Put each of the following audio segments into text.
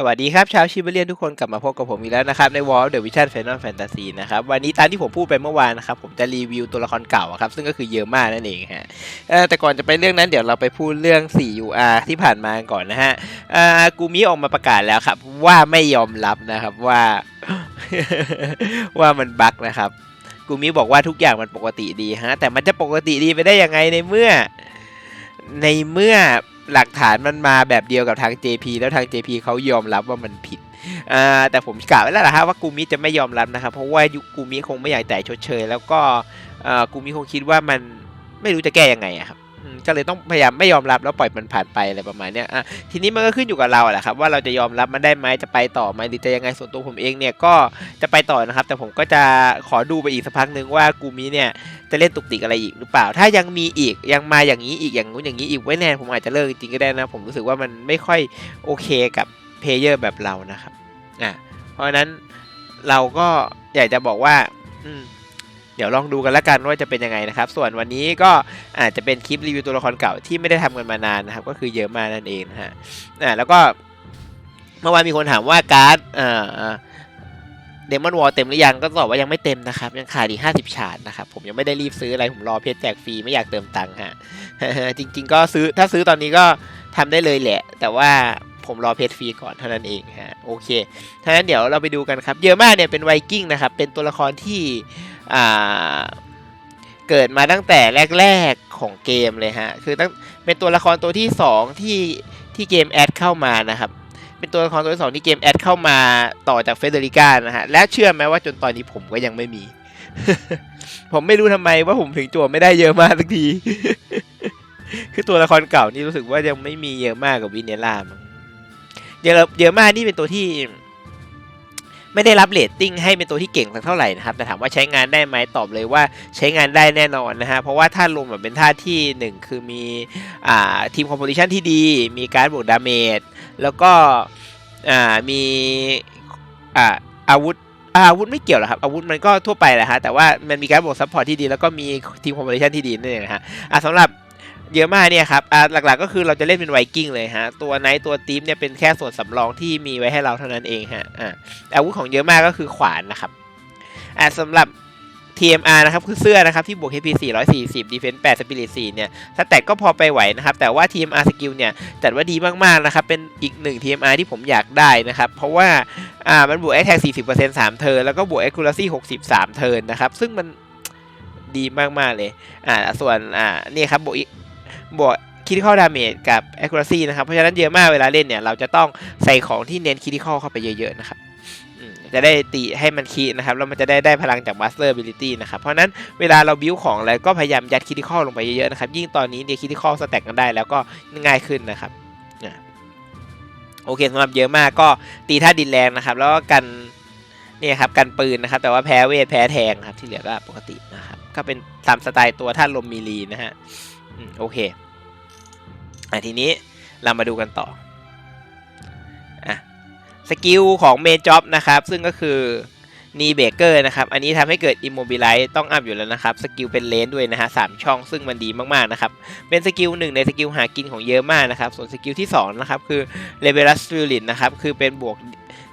สวัสดีครับชาวชิบเลียนทุกคนกลับมาพบกับผมอีกแล้วนะครับในวอลเดอะวิชั่นแฟนตาแฟนตาซีนะครับวันนี้ตามที่ผมพูดไปเมื่อวานนะครับผมจะรีวิวตัวละครเก่าครับซึ่งก็คือเยอะมากนั่นเองฮะแต่ก่อนจะไปเรื่องนั้นเดี๋ยวเราไปพูดเรื่อง 4UR ที่ผ่านมาก่อนนะฮะกูมิออกมาประกาศแล้วครับ ว่าไม่ยอมรับนะครับว่าว่ามันบั๊กนะครับกูมิบอกว่าทุกอย่างมันปกติดีฮะแต่มันจะปกติดีไปได้ยังไงในเมื่อ ในเมื่อ หลักฐานมันมาแบบเดียวกับทาง JP แล้วทาง JP เขายอมรับว่ามันผิดอ่าแต่ผมกล่าวไว้แล้วนะฮะว่ากูมิจะไม่ยอมรับนะครับเพราะว่ายุกูมิคงไม่อยากจ่ายชดเชย แล้วก็กูมิคงคิดว่ามันไม่รู้จะแก้ยังไงอะครับ ก็เลยต้องพยายามไม่ยอมรับแล้วปล่อยมันผ่านไปอะไรประมาณเนี้ยอะทีนี้มันก็ขึ้นอยู่กับเราแหละครับว่าเราจะยอมรับมันได้ไหมจะไปต่อไหมหรือจะยังไงส่วนตัวผมเองเนี่ยก็จะไปต่อนะครับ แต่ผมก็จะขอดูไปอีกสักพักหนึ่งว่ากูมิเนี่ยจะเล่นตุกติกอะไรอีกหรือเปล่า ถ้ายังมีอีกยังมาอย่างนี้อีกอย่างนู้นอย่างนี้อีกไว้แน่ผมอาจจะเลิกจริงก็ได้นะ ผมรู้สึกว่ามันไม่ค่อยโอเคกับเพลเยอร์แบบเรานะครับอะเพราะฉะนั้นเราก็อยากจะบอกว่า อืม เดี๋ยวลองดูกันล้วกันว่าจะเป็นยังไงนะครับ ส่วนวันนี้ก็อาจจะเป็นคลิปรีวิวตัวละครเก่าที่ไม่ได้ทำกันมานานนะครับ ก็คือเยอะมานั่นเองฮะอะแล้วก็เมื่อวานมีคนถามว่าการ์ดอ่าเดมอนวอลเต็มหรือยังก็ตอบว่ายังไม่เต็มนะครับ ยังขาดอีกห้าสิบฉาดนะครับ ผมยังไม่ได้รีบซื้ออะไร ผมรอเพชรแจกฟรีไม่อยากเติมตังค์ฮะจริง ๆ ก็ซื้อถ้าซื้อตอนนี้ก็ทำได้เลยแหละ แต่ว่าผมรอเพชรฟรีก่อนเท่านั้นเองฮะโอเคถ้างั้นเดี๋ยวเราไปดูกันครับ เยอะมากเนี่ยเป็นไวกิ้งนะครับ เป็นตัวละครที่ อ่าเกิดมาตั้งแต่แรก ๆของเกมเลยฮะ คือตั้งเป็นตัวละครตัวที่สองที่ที่เกมแอดเข้ามานะครับ เป็นตัวละครตัวที่สองที่เกมแอดเข้ามาต่อจากเฟเดริก้านะฮะ และเชื่อไหมว่าจนตอนนี้ผมก็ยังไม่มี ผมไม่รู้ทำไมว่าผมถึงจั่วไม่ได้เยอะมากสักที คือตัวละครเก่านี่รู้สึกว่ายังไม่มีเยอะมากกับวินเนล่ามั้งเยอะเยอะมากนี่เป็นตัวที่ ไม่ได้รับเรตติ้งให้เป็นตัวที่เก่งสักเท่าไหร่นะครับแต่ถามว่าใช้งานได้ไหมตอบเลยว่าใช้งานได้แน่นอนนะฮะเพราะว่าท่าลมแบบเป็นท่าที่หนึ่งคือมีอ่าทีมคอมโพสิชันที่ดี มีการบวกดาเมจแล้วก็อ่ามีอ่าอาวุธอาวุธไม่เกี่ยวหรอกครับอาวุธมันก็ทั่วไปแหละฮะแต่ว่ามันมีการบวกซัพพอร์ตที่ดีแล้วก็มีทีมคอมโพสิชันที่ดีนั่นเองนะฮะอะสำหรับ เยอะมากเนี่ยครับอ่าหลักๆก็คือเราจะเล่นเป็นไวกิ้งเลยฮะ ตัวไนท์ตัวทีมเนี่ยเป็นแค่ส่วนสำรองที่มีไว้ให้เราเท่านั้นเองฮะ อ่าอาวุธของเยอะมากก็คือขวานนะครับ อ่าสำหรับ TMR นะครับคือเสื้อนะครับที่บวก HP 440 Defense 8 Spirit 4เนี่ยสแตทก็พอไปไหวนะครับ แต่ว่า TMR Skill เนี่ยจัดว่าดีมากๆนะครับ เป็นอีกหนึ่ง TMR ที่ผมอยากได้นะครับ เพราะว่าอ่ามันบวก Attack 40% 3 เทิร์นแล้วก็บวก Accuracy 63 เทิร์นนะครับ ซึ่งมันดีมากๆเลยอ่าส่วนอ่านี่ครับบวก บวก critical damage กับ accuracy นะครับ เพราะฉะนั้นเยอะมากเวลาเล่นเนี่ย เราจะต้องใส่ของที่เน้น critical เข้าไปเยอะๆนะครับจะได้ตีให้มันคีนะครับแล้วมันจะได้ได้พลังจาก Master Ability นะครับเพราะนั้นเวลาเราบิวของอะไรก็พยายามยัดคิ t ิคอลลงไปเยอะๆนะครับยิ่งตอนนี้เนี่ยคิ t ิคอลสแต็กกันได้แล้วก็ง่ายขึ้นนะครับโอเคสำหรับเยอะมากก็ตีท่าดินแรงนะครับ แล้วก็กันเนี่ยครับกันปืนนะครับ แต่ว่าแพ้เวทแพ้แทงครับที่เหลือก็ปกตินะครับก็เป็นตามสไตล์ตัวท่านลมมีลีนะฮะ โอเคอะทีนี้เรามาดูกันต่ออะสกิลของเมจ็อบนะครับ ซึ่งก็คือนีเบเกอร์นะครับ อันนี้ทำให้เกิดอิมมบิไลซ์ต้องอัพอยู่แล้วนะครับ สกิลเป็นเลนด้วยนะฮะสามช่องซึ่งมันดีมาก ๆ นะครับ เป็นสกิลหนึ่งในสกิลหากินของเยอะมากนะครับ ส่วนสกิลที่ 2 นะครับ คือเลเวลัสฟิลินนะครับ คือเป็นบวก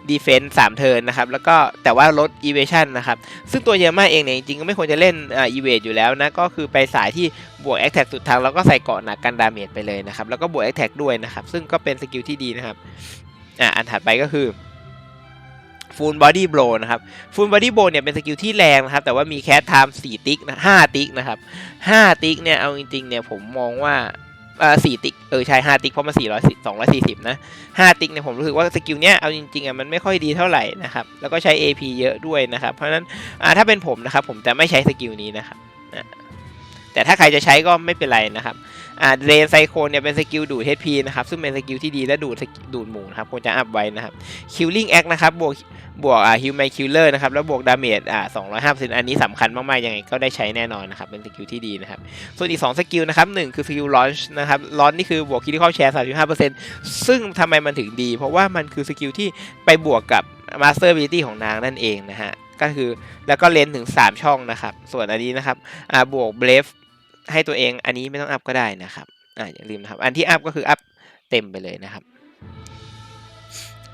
ดีเฟนส์สามเทิร์นนะครับแล้วก็แต่ว่าลดอีเวชันนะครับซึ่งตัวเยอะมาเองเนี่ยจริงๆก็ไม่ควรจะเล่นอ่าอีเวทอยู่แล้วนะก็คือไปสายที่บวกแอคแท็กสุดทางแล้วก็ใส่เกาะหนักกันดาเมจไปเลยนะครับแล้วก็บวกแอคแท็กด้วยนะครับซึ่งก็เป็นสกิลที่ดีนะครับอ่าอันถัดไปก็คือฟูลบอดี้โบนะครับฟูลบอดี้โบเนี่ยเป็นสกิลที่แรงนะครับ แต่ว่ามีแคสไทม์สี่ติ๊กนะห้าติ๊กนะครับห้าติ๊กเนี่ยเอาจริงๆเนี่ยผมมองว่า อ่อสี่ติ๊กเออใช่ห้าติ๊กเพราะมันสี่ร้อยสองร้อยสี่สิบนะห้าติ๊กเนี่ยผมรู้สึกว่าสกิลเนี้ยเอาจริงๆอะมันไม่ค่อยดีเท่าไหร่นะครับแล้วก็ใช้ AP เยอะด้วยนะครับเพราะฉะนั้นอ่าถ้าเป็นผมนะครับผมจะไม่ใช้สกิลนี้นะครับอะ แต่ถ้าใครจะใช้ก็ไม่เป็นไรนะครับอ่าเรนไซโคนเนี่ยเป็นสกิลดูด HP นะครับซึ่งเป็นสกิลที่ดีและดูดดูดหมู่นะครับควรจะอัพไว้นะครับ Killing Act นะครับบวกบวกอ่าฮิวแมนคิลเลอร์นะครับแล้วบวกดาเมจอ่าสองร้อยห้าเปอร์เซ็นต์อันนี้สำคัญมากๆยังไงก็ได้ใช้แน่นอนนะครับเป็นสกิลที่ดีนะครับส่วนอีก2สกิลนะครับหนึ่งคือสกิลลอนช์นะครับลอนนี่คือบวกคิดที่เข้าแชร์สามสิบห้าเปอร์เซ็นต์ซึ่งทำไมมันถึงดี เพราะว่ามันคือสกิลที่ไปบวกกับมาสเตอร์บิลิตี้ของนางนั่นเองนะฮะก็คือแล้วก็เลนถึง 3 ช่องนะครับ ส่วนอันนี้นะครับบวกเบรฟ ให้ตัวเองอันนี้ไม่ต้องอัพก็ได้นะครับอ่าอย่าลืมนะครับ อันที่อัพก็คืออัพเต็มไปเลยนะครับ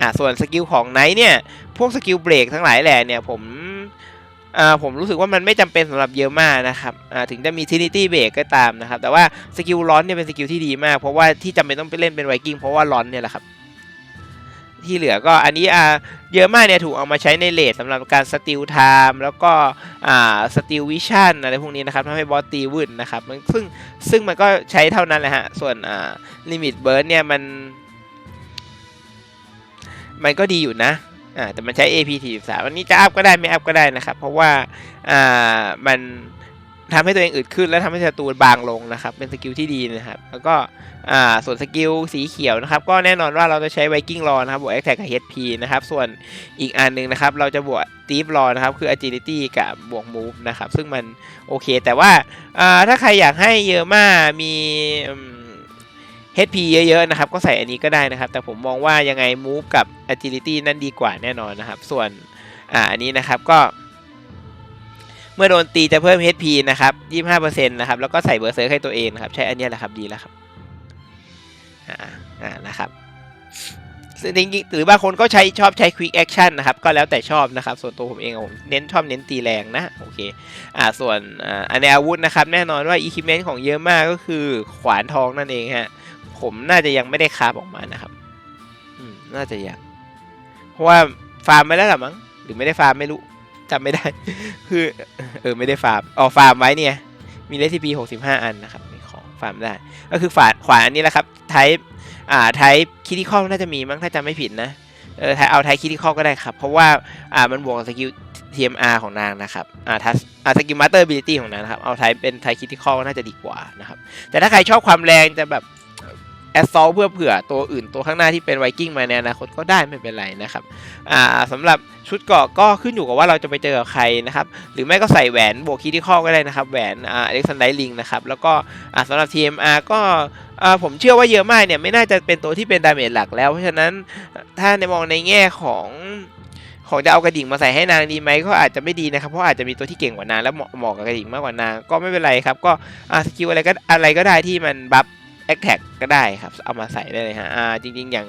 อ่าส่วนสกิลของไนท์เนี่ยพวกสกิลเบรกทั้งหลายแหล่เนี่ยผมอ่าผมรู้สึกว่ามันไม่จำเป็นสำหรับเยอะมากนะครับอ่าถึงจะมีทินิตี้เบรกก็ตามนะครับ แต่ว่าสกิลร้อนเนี่ยเป็นสกิลที่ดีมาก เพราะว่าที่จำเป็นต้องไปเล่นเป็นไวกิ้งเพราะว่าร้อนเนี่ยแหละครับ ที่เหลือก็อันนี้อ่าเยอะมากเนี่ยถูกเอามาใช้ในเลทสำหรับการสติลไทม์แล้วก็อ่าสติลวิชั่นอะไรพวกนี้นะครับทำให้บอสตีวืดนนะครับมันซึ่งซึ่งมันก็ใช้เท่านั้นแหละฮะ ส่วนอ่าลิมิตเบิร์นเนี่ยมันมันก็ดีอยู่นะอ่าแต่มันใช้ AP 43 วันนี้จะอัพก็ได้ไม่อัพก็ได้นะครับ เพราะว่าอ่ามัน ทำให้ตัวเองอึดขึ้น แล้วทำให้ศัตรูบางลงนะครับ เป็นสกิลที่ดีนะครับ แล้วก็อ่าส่วนสกิลสีเขียวนะครับ ก็แน่นอนว่าเราจะใช้ไวกิ้งรอนะครับบวก Attack กับ HP นะครับ ส่วนอีกอันหนึ่งนะครับ เราจะบวก Deep รอนะครับ คือ Agility กับบวก Move นะครับ ซึ่งมันโอเค แต่ว่าอ่าถ้าใครอยากให้เยอะมากมีอืม HP เยอะๆนะครับ ก็ใส่อันนี้ก็ได้นะครับ แต่ผมมองว่ายังไง Move กับ Agility นั่นดีกว่าแน่นอนนะครับ ส่วนอ่าอันนี้นะครับก็ เมื่อโดนตีจะเพิ่ม HP นะครับ25%นะครับ แล้วก็ใส่เบอร์เซอร์ให้ตัวเองนะครับ ใช้อันนี้แหละครับดีแล้วครับ อ่า อ่า นะครับซึ่งจริงๆหรือบางคนก็ใช้ชอบใช้ Quick Action นะครับ ก็แล้วแต่ชอบนะครับ ส่วนตัวผมเองผมเน้นชอบเน้นตีแรงนะ โอเค อ่า ส่วนอ่าอันในอาวุธนะครับ แน่นอนว่า Equipment ของเยอะมากก็คือขวานทองนั่นเองฮะ ผมน่าจะยังไม่ได้คราฟออกมานะครับ อืม น่าจะยัง เพราะว่าฟาร์มไปแล้วหรือมั้ง หรือไม่ได้ฟาร์มไม่รู้ จำไม่ได้ คือ เออ ไม่ได้ฟาร์มอ๋อฟาร์มไว้เนี่ย มีเลสพีหกสิบห้าอันนะครับมีของฟาร์มได้ ก็คือฝาขวาอันนี้แหละครับไทป์อ่าไทป์คิติคอลน่าจะมีมั้งถ้าจำไม่ผิดนะเออเอาไทป์คิติคอลก็ได้ครับ เพราะว่าอ่ามันบวกกับสกิล TMR ของนางนะครับอ่าทัสอ่าสกิลมาสเตอร์บิลิตี้ของนางนะครับเอาไทป์เป็นไทป์คิติคอลน่าจะดีกว่านะครับแต่ถ้าใครชอบความแรงจะแบบ แอสซอลเพื่อเผื่อตัวอื่นตัวข้างหน้าที่เป็นไวกิ้งมาในอนาคตก็ได้ไม่เป็นไรนะครับอ่าสำหรับชุดเกราะก็ขึ้นอยู่กับว่าเราจะไปเจอกับใครนะครับหรือไม่ก็ใส่แหวนบวกคิดที่ข้อก็ได้นะครับแหวนอ่าอเล็กซานไดลิงนะครับแล้วก็อ่าสำหรับ TMR ก็อ่าผมเชื่อว่าเยอะมากเนี่ยไม่น่าจะเป็นตัวที่เป็นดาเมจหลักแล้ว เพราะฉะนั้นถ้าในมองในแง่ของของจะเอากระดิ่งมาใส่ให้นางดีไหมก็อาจจะไม่ดีนะครับเพราะอาจจะมีตัวที่เก่งกว่านางแล้วเหมาะเหมาะกับกระดิ่งมากกว่านางก็ไม่เป็นไรครับก็อ่าสกิลอะไรก็อะไรก็ได้ที่มันบัฟ แอคแท็กก็ได้ครับเอามาใส่ได้เลยฮะอ่าจริง ๆ อย่าง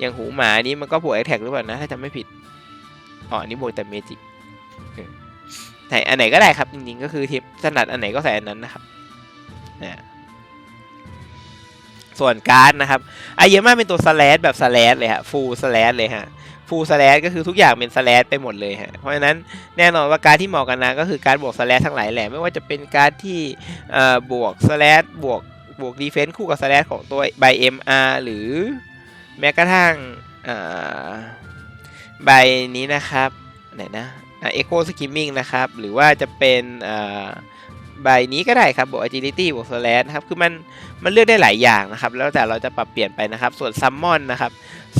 อย่างหูหมานี้มันก็บวกแอคแท็กหรือเปล่านะถ้าจำไม่ผิดอ๋ออันนี้บวกแต่เมจิกไหนอันไหนก็ได้ครับจริงๆก็คือทิปถนัดอันไหนก็ใส่อันนั้นนะครับนะส่วนการ์ดนะครับไอเยอะมากเป็นตัวสแลดแบบสแลดเลยฮะฟูลสแลดเลยฮะฟูลสแลดก็คือทุกอย่างเป็นสแลดไปหมดเลยฮะเพราะฉะนั้นแน่นอนว่าการที่เหมาะกันนะก็คือการบวกสแลดทั้งหลายแหละไม่ว่าจะเป็นการที่เอ่อบวกสแลดบวก บวกดีเฟนซ์คู่กับสแลดของตัวใบ MR หรือแม้กระทั่งใบนี้นะครับไหนนะเอ็กโคสกิมมิ่งนะครับ หรือว่าจะเป็นใบนี้ก็ได้ครับบวก agility บวก slash นะครับ คือมันมันเลือกได้หลายอย่างนะครับ แล้วแต่เราจะปรับเปลี่ยนไปนะครับ ส่วน summon นะครับ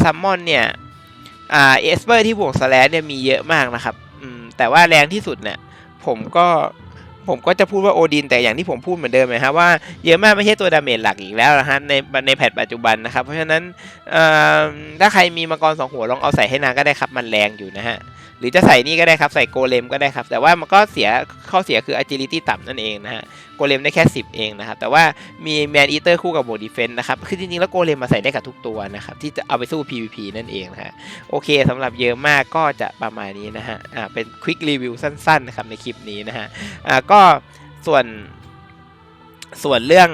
summon เนี่ยอ่าเอสเปอร์ที่บวก slash เนี่ยมีเยอะมากนะครับแต่ว่าแรงที่สุดเนี่ยผมก็ ผมก็จะพูดว่าโอดินแต่อย่างที่ผมพูดเหมือนเดิมนะครับว่าเยอะมากไม่ใช่ตัวดาเมจหลักอีกแล้วนะฮะในในแพทปัจจุบันนะครับ เพราะฉะนั้นถ้าใครมีมังกรสองหัวลองเอาใส่ให้นางก็ได้ครับมันแรงอยู่นะฮะหรือจะใส่นี่ก็ได้ครับใส่โกเลมก็ได้ครับ แต่ว่ามันก็เสีย ข้อเสียคือ agility ต่ำนั่นเองนะฮะโกเลมได้แค่ 10 เองนะครับแต่ว่ามีแมนอีเตอร์คู่กับโบดีเฟนนะครับคือจริงๆแล้วโกเลมมาใส่ได้กับทุกตัวนะครับที่จะเอาไปสู้ PVP นั่นเองนะฮะโอเคสำหรับเยอะมากก็จะประมาณนี้นะฮะอ่าเป็นควิกรีวิวสั้นๆนะครับในคลิปนี้นะฮะอ่าก็ส่วนส่วนเรื่อง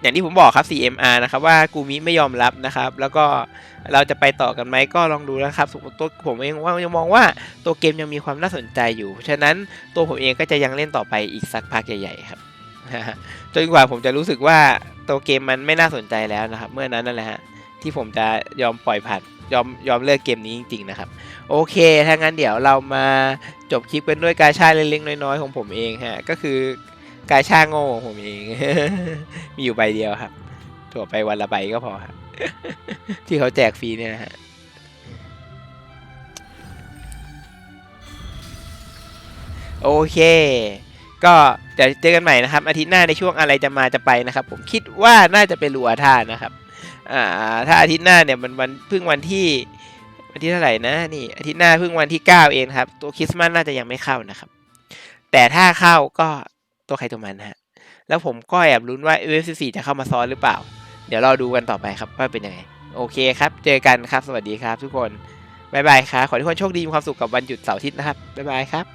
อย่างที่ผมบอกครับ CMR นะครับว่ากูมิไม่ยอมรับนะครับ แล้วก็เราจะไปต่อกันไหมก็ลองดูนะครับส่วนตัวผมเองว่ายังมองว่าตัวเกมยังมีความน่าสนใจอยู่เพราะฉะนั้นตัวผมเองก็จะยังเล่นต่อไปอีกสักพักใหญ่ๆครับจนกว่าผมจะรู้สึกว่าตัวเกมมันไม่น่าสนใจแล้วนะครับ เมื่อนั้นนั่นแหละฮะที่ผมจะยอมปล่อยผ่านยอมยอมเลิกเกมนี้จริงๆนะครับ โอเค ถ้างั้นเดี๋ยวเรามาจบคลิปกันด้วยการชาเล็กๆน้อยๆของผมเองฮะก็คือ กาชาโง่ของผมเอง มีอยู่ใบเดียวครับ ถั่วไปวันละใบก็พอครับที่เขาแจกฟรีเนี่ยนะฮะโอเค ก็เดี๋ยวเจอกันใหม่นะครับ อาทิตย์หน้าในช่วงอะไรจะมาจะไปนะครับ ผมคิดว่าน่าจะเป็นลูอาธานะครับ อ่า ถ้าอาทิตย์หน้าเนี่ยมันวันเพิ่งวันที่วันที่เท่าไหร่นะนี่อาทิตย์หน้าเพิ่งวันที่เก้าเองครับ ตัวคริสต์มาสน่าจะยังไม่เข้านะครับ แต่ถ้าเข้าก็ ตัวใครตัวมันนะฮะ แล้วผมก็แอบลุ้นว่า UFC จะเข้ามาซ้อนหรือเปล่า เดี๋ยวเราดูกันต่อไปครับว่าเป็นยังไง โอเคครับ เจอกันครับ สวัสดีครับทุกคน บ๊ายบายครับ ขอให้ทุกคนโชคดีมีความสุขกับวันหยุดเสาร์อาทิตย์นะครับ บ๊ายบายครับ